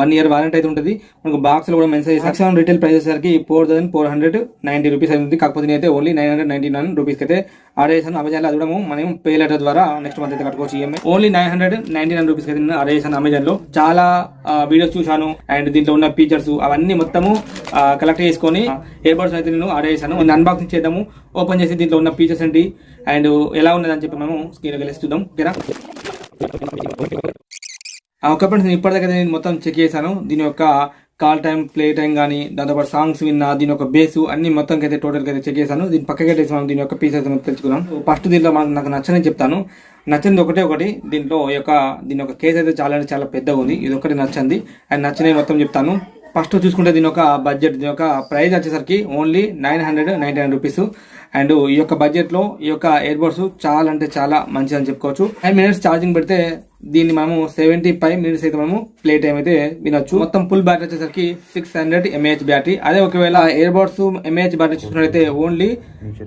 One year warranty అయితే ఉంటుంది. మనకు బాక్స్లో కూడా మెన్షన్ మాక్సిమం రిటైల్ ప్రైస్ వచ్చేసరికి four thousand four hundred ninety rupees ఉంది. కాకపోతే నేనైతే only nine hundred ninety nine rupees అయితే ఆర్డర్ చేశాను. అమెజాన్లో అది కూడా మనం పే లెటర్ ద్వారా నెక్స్ట్ మంత్ అయితే కట్టుకోవచ్చు EMI only nine hundred ninety nine rupees అయితే నేను ఆర్డర్ చేశాను అమెజాన్లో. చాలా వీడియోస్ చూశాను. అండ్ దీంట్లో ఉన్న ఫీచర్స్ అవన్నీ మొత్తము కలెక్ట్ చేసుకొని ఇయర్ బడ్స్ అయితే నేను ఆర్డర్ చేశాను. నేను అన్బాక్సింగ్ చేద్దాము. ఓపెన్ చేసి దీంట్లో ఉన్న ఫీచర్స్ ఏంటి? అండ్ ఎలా ఉన్నదని చెప్పి మనము స్క్రీన్ వెళ్ళి చూద్దాం. ఓకేనా? ఆ ఫ్రెండ్స్ నేను ఇప్పటిదాకా నేను మొత్తం చెక్ చేశాను. దీని యొక్క కాల్ టైం ప్లే టైం కానీ దాంతోపాటు సాంగ్స్ విన్నా దీని యొక్క బేస్ అన్ని మొత్తం అయితే టోటల్గా అయితే చెక్ చేశాను. దీని పక్కకి పెట్టేసి మనం దీని యొక్క పీసెస్ తెలుసుకున్నాం ఫస్ట్ దీంట్లో మనకు నాకు నచ్చని చెప్తాను. నచ్చింది ఒకటే ఒకటి. దీంట్లో ఈ యొక్క దీని యొక్క కేసు అయితే చాలా అంటే చాలా పెద్దగా ఉంది. ఇది ఒకటి నచ్చింది. అండ్ నచ్చినవి మొత్తం చెప్తాను. ఫస్ట్ చూసుకుంటే దీని యొక్క బడ్జెట్ దీని యొక్క ప్రైస్ వచ్చేసరికి only nine hundred ninety nine rupees and ఈ యొక్క బడ్జెట్లో ఈ యొక్క ఇయర్ బడ్స్ చాలా అంటే చాలా మంచిది అని చెప్పుకోవచ్చు. ఫైవ్ మినిట్స్ ఛార్జింగ్ పెడితే దీన్ని మనము సెవెంటీ ఫైవ్ మినిట్స్ అయితే మనము ప్లే టైం అయితే వినొచ్చు. మొత్తం ఫుల్ బ్యాటరీ వచ్చేసరికి సిక్స్ హండ్రెడ్ ఎంఏహెచ్ బ్యాటరీ అదే ఒకవేళ ఇయర్ బడ్స్ ఎంఏహెచ్ బ్యాటరీ చూసుకున్నట్లయితే ఓన్లీ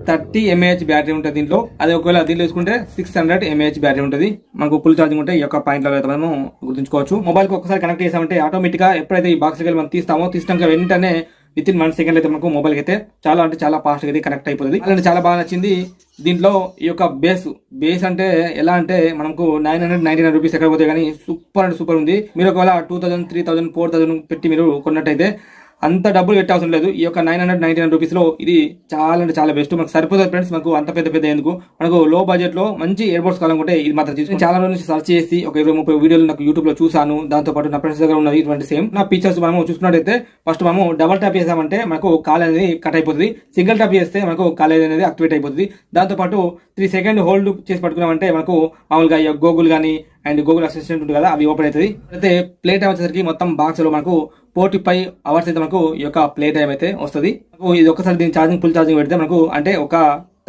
థర్టీ ఎంఏహెచ్ బ్యాటరీ ఉంటుంది దీంట్లో. అదే ఒకవేళ దీంట్లో తీసుకుంటే సిక్స్ హండ్రెడ్ ఎంఏహెచ్ బ్యాటరీ ఉంటుంది. మనకు ఫుల్ ఛార్జింగ్ ఉంటే ఈ యొక్క పాయింట్ అయితే మనము గుర్తుంచుకోవచ్చు. మొబైల్కి ఒకసారి కనెక్ట్ చేసామంటే ఆటోమేటిక్గా ఎప్పుడైతే ఈ బాక్స్ మనం తీస్తామో తీసినాక వెంటనే విత్ ఇన్ వన్ సెకండ్ అయితే మనకు మొబైల్ అయితే చాలా అంటే చాలా ఫాస్ట్ అయితే కనెక్ట్ అయిపోతుంది. అలాంటి చాలా బాగా నచ్చింది దీంట్లో ఈ యొక్క బేస్ బేస్ అంటే ఎలా అంటే మనకు nine hundred ninety nine rupees ఎక్కడ పోతే కానీ సూపర్ అంటే సూపర్ ఉంది. మీరు ఒకవేళ two thousand three thousand four thousand పెట్టి మీరు కొన్నట్టయితే అంత డబ్బులు పెట్టాల్సిన అవసరం లేదు. ఈ యొక్క నైన్ హండ్రెడ్ నైన్టీ నైన్ రూపీస్లో ఇది చాలా అంటే చాలా బెస్ట్. మనకు సరిపోతుంది ఫ్రెండ్స్ మనకు అంత పెద్ద పెద్ద ఎందుకు? మనకు లో బడ్జెట్లో మంచి ఎయిర్పోర్ట్స్ కావాలనుకుంటే ఇది మాత్రం తీసుకుని చాలా రోజుల నుంచి సర్చ్ చేసి ఒక ఇరవై ముప్పై వీడియోలు నాకు యూట్యూబ్లో చూసాను దాంతో పాటు నా ఫ్రెండ్స్ దగ్గర ఉన్నది ఇటువంటి సేమ్ నా ఫీచర్స్ మనము చూసుకున్నట్టయితే ఫస్ట్ మనము డబల్ ట్యాప్ చేసామంటే మనకు కాల్ అనేది కట్ అయిపోతుంది. సింగిల్ ట్యాప్ చేస్తే మనకు కాల్ అనేది యాక్టివేట్ అయిపోతుంది. దాంతో పాటు త్రీ సెకండ్ హోల్డ్ చేసి పట్టుకున్నామంటే మనకు మామూలుగా గూగుల్ కానీ అండ్ గూగుల్ అసిస్టెంట్ ఉంటుంది కదా అవి ఓపెన్ అవుతుంది అయితే ప్లే టైం వచ్చేసరికి మొత్తం బాక్స్లో మనకు ఫోర్టీ ఫైవ్ అవర్స్ అయితే మనకు ఈ యొక్క ప్లే టైం అయితే వస్తుంది. ఇది ఒకసారి దీని ఛార్జింగ్ ఫుల్ ఛార్జింగ్ పెడితే మనకు అంటే ఒక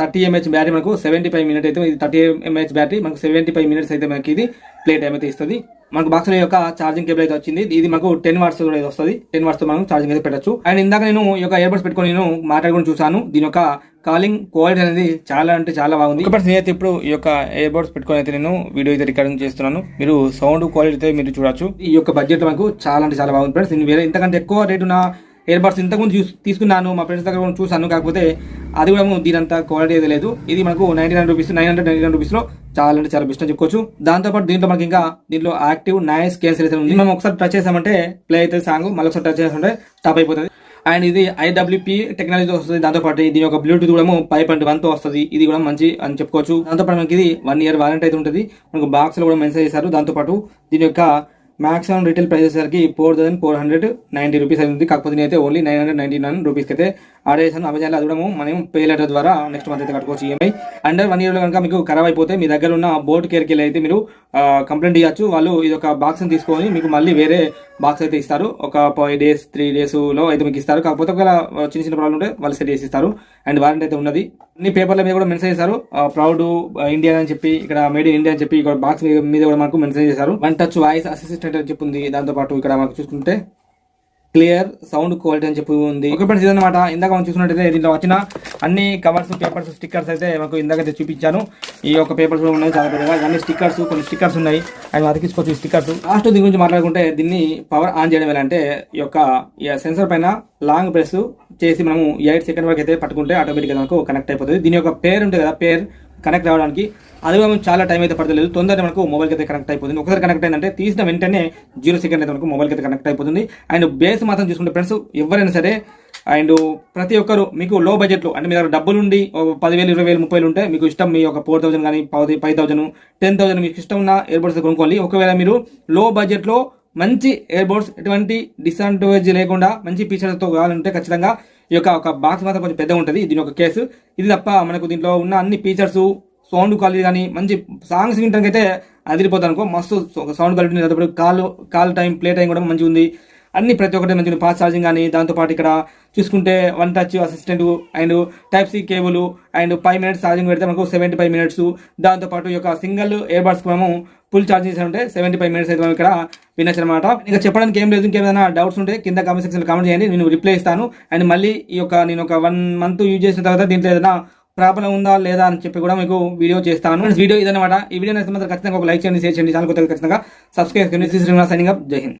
థర్టీ ఎంహెచ్ బ్యాటరీ మనకు సెవెంటీ ఫైవ్ మినిట్ అయితే ఇది థర్టీ ఎంహెచ్ బ్యాటరీ మనకు సెవెంటీ ఫైవ్ మినిట్స్ అయితే మనకి ఇది ప్లే టైం అయితే ఇస్తుంది. మనకు బాక్స్ యొక్క ఛార్జింగ్ కేబుల్ అయితే వచ్చింది. ఇది మనకు టెన్ వాట్స్ కూడా వస్తుంది. టెన్ వాట్స్ మనం ఛార్జింగ్ అయితే పెట్టచ్చు. అండ్ ఇందాక నేను ఈ యొక్క ఇయర్ బడ్స్ పెట్టుకొని నేను మాట్లాడుకుని చూసాను దీని యొక్క కాలింగ్ క్వాలిటీ అనేది చాలా అంటే చాలా బాగుంది. ఇప్పుడు నేనైతే ఇప్పుడు ఈ యొక్క ఇయర్ బడ్స్ పెట్టుకొని అయితే నేను వీడియో అయితే రికార్డింగ్ చేస్తున్నాను. మీరు సౌండ్ క్వాలిటీ అయితే మీరు చూడొచ్చు. ఈ యొక్క బడ్జెట్ మనకు చాలా అంటే చాలా బాగుంది ఫ్రెండ్స్ నేను వేరే ఇంతకంటే ఎక్కువ రేటు నా ఇయర్ బడ్స్ ఇంతకుముందు చూసి తీసుకున్నాను. మా ఫ్రెండ్స్ దగ్గర చూసాను కాకపోతే అది కూడా దీనంత క్వాలిటీ అయితే లేదు. ఇది మనకు ninety nine rupees nine hundred ninety nine రూపీస్లో చాలా అంటే చాలా బెస్ట్ అని చెప్పుకోవచ్చు. దాంతోపాటు దీంట్లో మనకి ఇంకా దీంట్లో యాక్టివ్ నాయిస్ క్యాన్సిలేషన్ ఉంది. మనం ఒకసారి టచ్ చేసామంటే ప్లే అయితే సాంగ్ మళ్ళీ ఒకసారి టచ్ చేసామంటే స్టాప్ అయిపోతుంది. అండ్ ఇది ఐడబ్ల్యూపీ టెక్నాలజీ వస్తుంది. దాంతోపాటు దీని యొక్క బ్లూటూత్ కూడా ఫైవ్ పాయింట్ వన్తో వస్తుంది. ఇది కూడా మంచి అని చెప్పుకోవచ్చు. దాంతోపాటు మనకి ఇది వన్ ఇయర్ వారంటీ అయితే ఉంటుంది. మనకు బాక్స్లో కూడా మెన్షన్ చేశారు. దాంతోపాటు దీని యొక్క మాక్సిమం రిటైల్ ప్రైస్ వచ్చేసరికి four thousand four hundred ninety rupees ఉంది కాకపోతే నేనైతే only nine hundred ninety nine రూపీస్కి అయితే ఆర్డర్ చేశాను. అమెజాన్ అది కూడా మనం పే లెటర్ ద్వారా నెక్స్ట్ మంత్ అయితే కట్టుకోవచ్చు ఈఎంఐ అండర్ వన్ ఇయర్లో కనుక మీకు ఖరాబ్ అయిపోతే మీ దగ్గర ఉన్న బోర్డు కేర్కి వెళ్ళి అయితే మీరు కంప్లైంట్ ఇవ్వచ్చు వాళ్ళు ఇది ఒక బాక్స్ని తీసుకొని మీకు మళ్ళీ వేరే బాక్స్ అయితే ఇస్తారు. ఒక ఫైవ్ డేస్ త్రీ డేస్లో అయితే మీకు ఇస్తారు. కాకపోతే ఒకవేళ చిన్న చిన్న ప్రాబ్లం ఉంటే వాళ్ళు సెట్ చేసి ఇస్తారు. అండ్ వారంటీ అయితే ఉన్నది. అన్ని పేపర్ల మీద కూడా మెన్షన్ చేశారు. ప్రౌడ్ ఇండియా అని చెప్పి ఇక్కడ మేడ్ ఇన్ ఇండియా అని చెప్పి ఇక్కడ బాక్స్ మీద కూడా మనకు మెన్షన్ చేశారు. వన్ టచ్ వాయిస్ అసిస్టెంట్ అని చెప్పింది దాంతో పాటు ఇక్కడ మనకు చూసుకుంటే క్లియర్ సౌండ్ క్వాలిటీ అని చెప్పి ఉంది. ఒక ఫ్రెండ్స్ ఇదన్నమాట. ఇందాక మనం చూసినట్టయితే దీంట్లో వచ్చిన అన్ని కవర్స్ పేపర్స్ స్టిక్కర్స్ అయితే మాకు ఇందాకైతే చూపించాను. ఈ యొక్క పేపర్స్ కూడా ఉన్నాయి చాలా పెద్దగా. అన్ని స్టిక్కర్స్ కొన్ని స్టిక్కర్స్ ఉన్నాయి. అవి అతికించుకోవచ్చు ఈ స్టిక్కర్స్. లాస్ట్ దీని గురించి మాట్లాడుకుంటే దీన్ని పవర్ ఆన్ చేయడం ఎలా అంటే ఈ యొక్క సెన్సర్ పైన లాంగ్ ప్రెస్ చేసి మనము ఎయిట్ సెకండ్ వరకు అయితే పట్టుకుంటే ఆటోమేటిక్గా మనకు కనెక్ట్ అయిపోతుంది. దీని యొక్క పేరు ఉంటుంది కదా పేరు. కనెక్ట్ అవ్వడానికి అది కూడా చాలా టైం అయితే పడతలేదు. తొందరగా మనకు మొబైల్కి అయితే కనెక్ట్ అయిపోతుంది. ఒకసారి కనెక్ట్ అయిందంటే తీసిన వెంటనే జీరో సెకండ్ అయితే మనకు మొబైల్కి అయితే కనెక్ట్ అయిపోతుంది. అండ్ బేస్ మాత్రం చూసుకుంటే ఫ్రెండ్స్ ఎవరైనా సరే అండ్ ప్రతి ఒక్కరు మీకు లో బడ్జెట్లో అంటే మీ దగ్గర డబ్బులు ఉండి పదివేలు ఇరవై వేలు ముప్పై ఉంటే మీకు ఇష్టం మీ ఒక ఫోర్ థౌసండ్ కానీ ఫైవ్ థౌసండ్ టెన్ థౌసండ్ మీకు ఇష్టం ఉన్న ఇయర్బడ్స్ కొనుక్కోవాలి ఒకవేళ మీరు లో బడ్జెట్లో మంచి ఎయిర్బోర్డ్స్ ఎటువంటి డిసడ్వాంటేజ్ లేకుండా మంచి ఫీచర్స్తో కావాలంటే ఖచ్చితంగా ఈ యొక్క ఒక బాక్స్ మాత్రం కొంచెం పెద్దగా ఉంటుంది. దీని ఒక కేసు. ఇది తప్ప మనకు దీంట్లో ఉన్న అన్ని ఫీచర్స్ సౌండ్ క్వాలిటీ కానీ మంచి సాంగ్స్ వినడానికి అయితే అదిరిపోతాను అనుకో. మస్తు sound quality call call time play time కూడా మంచిగా ఉంది అన్ని ప్రతి ఒక్కటి మంచిగా ఫాస్ట్ ఛార్జింగ్ కానీ దాంతోపాటు ఇక్కడ చూసుకుంటే one touch assistant and type C cable and five minutes charging పెడితే మనకు సెవెంటీ ఫైవ్ మినిట్స్ దాంతోపాటు ఈ యొక్క సింగిల్ ఇయర్ మనము ఫుల్ ఛార్జ్ చేసామంటే సెవెంటీ ఫైవ్ మినిట్స్ అయితే మనం ఇక్కడ వినొచ్చు అనమాట ఇంకా చెప్పడానికి ఏం లేదు ఇంకేమైనా డౌట్స్ ఉంటే కింద కామెంట్ సెక్షన్ కామెంట్ చేయండి నేను రిప్లై ఇస్తాను. అండ్ మళ్ళీ ఈ యొక్క నేను ఒక వన్ మంత్ యూజ్ చేసిన తర్వాత దీంట్లో ఏదైనా ప్రాబ్లం ఉందా లేదా అని చెప్పి కూడా మీకు వీడియో చేస్తాను. వీడియో ఇదనమాట ఈ వీడియో నచ్చితే మాత్రం ఖచ్చితంగా ఒక లైక్ చేయండి షేర్ చేయండి. ఛానల్ కొత్తగా ఖచ్చితంగా సబ్స్క్రైబ్ చేయండి శ్రీనివాస్ సైనింగ్ అప్ జై హింద్.